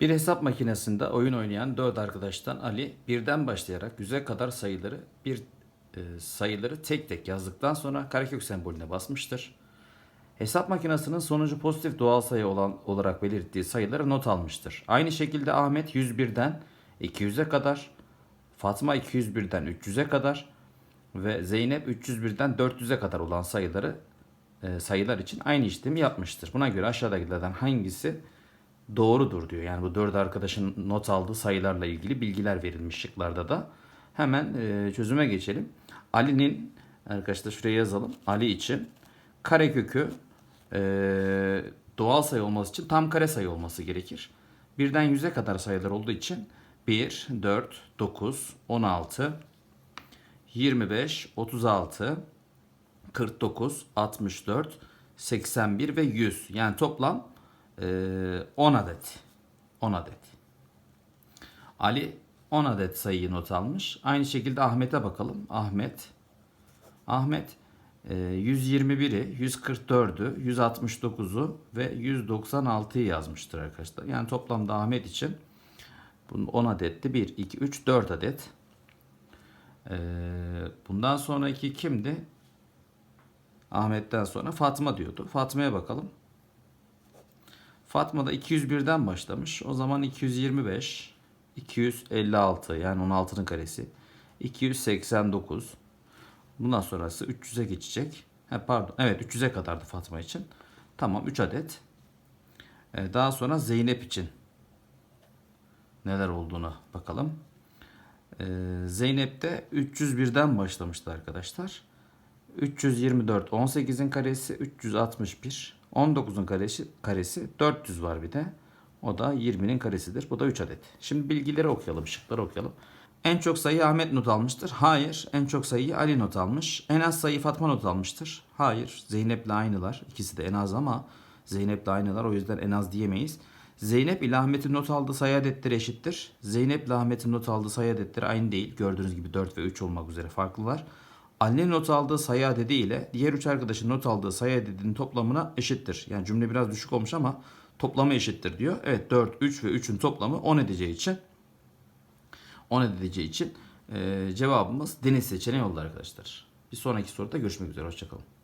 Bir hesap makinesinde oyun oynayan 4 arkadaştan Ali birden başlayarak yüze kadar sayıları bir e, sayıları tek tek yazdıktan sonra karekök sembolüne basmıştır. Hesap makinesinin sonucu pozitif doğal sayı olan olarak belirttiği sayıları not almıştır. Aynı şekilde Ahmet 101'den 200'e kadar, Fatma 201'den 300'e kadar ve Zeynep 301'den 400'e kadar olan sayıları e, sayılar için aynı işlemi yapmıştır. Buna göre aşağıdakilerden hangisi doğrudur diyor. Yani bu dört arkadaşın not aldığı sayılarla ilgili bilgiler verilmiş şıklarda da. Hemen e, çözüme geçelim. Ali'nin arkadaşlar şuraya yazalım. Ali için karekökü e, doğal sayı olması için tam kare sayı olması gerekir. Birden 100'e kadar sayılar olduğu için 1, 4, 9, 16, 25, 36, 49, 64, 81 ve 100. Yani toplam 10 adet. 10 adet. Ali 10 adet sayıyı not almış. Aynı şekilde Ahmet'e bakalım. Ahmet Ahmet e, 121'i, 144'ü, 169'u ve 196'yı yazmıştır arkadaşlar. Yani toplamda Ahmet için bunun 10 adetti. 1, 2, 3, 4 adet. E, bundan sonraki kimdi? Ahmet'ten sonra Fatma diyordu. Fatma'ya bakalım. Fatma da 201'den başlamış. O zaman 225, 256 yani 16'nın karesi, 289. Bundan sonrası 300'e geçecek. Ha, pardon. Evet 300'e kadardı Fatma için. Tamam 3 adet. Ee, daha sonra Zeynep için neler olduğunu bakalım. Ee, Zeynep'te 301'den başlamıştı arkadaşlar. 324 18'in karesi 361 19'un karesi, karesi 400 var bir de. O da 20'nin karesidir. Bu da 3 adet. Şimdi bilgileri okuyalım, şıkları okuyalım. En çok sayı Ahmet not almıştır. Hayır. En çok sayıyı Ali not almış. En az sayı Fatma not almıştır. Hayır. Zeynep'le aynılar. İkisi de en az ama Zeynep'le aynılar. O yüzden en az diyemeyiz. Zeynep ile Ahmet'in not aldığı sayı adetleri eşittir. Zeynep ile Ahmet'in not aldığı sayı adetleri aynı değil. Gördüğünüz gibi 4 ve 3 olmak üzere farklılar. Ali'nin not aldığı sayı adedi ile diğer 3 arkadaşın not aldığı sayı adedinin toplamına eşittir. Yani cümle biraz düşük olmuş ama toplamı eşittir diyor. Evet 4, 3 ve 3'ün toplamı 10 edeceği için 10 edeceği için e, cevabımız deniz seçeneği oldu arkadaşlar. Bir sonraki soruda görüşmek üzere. Hoşçakalın.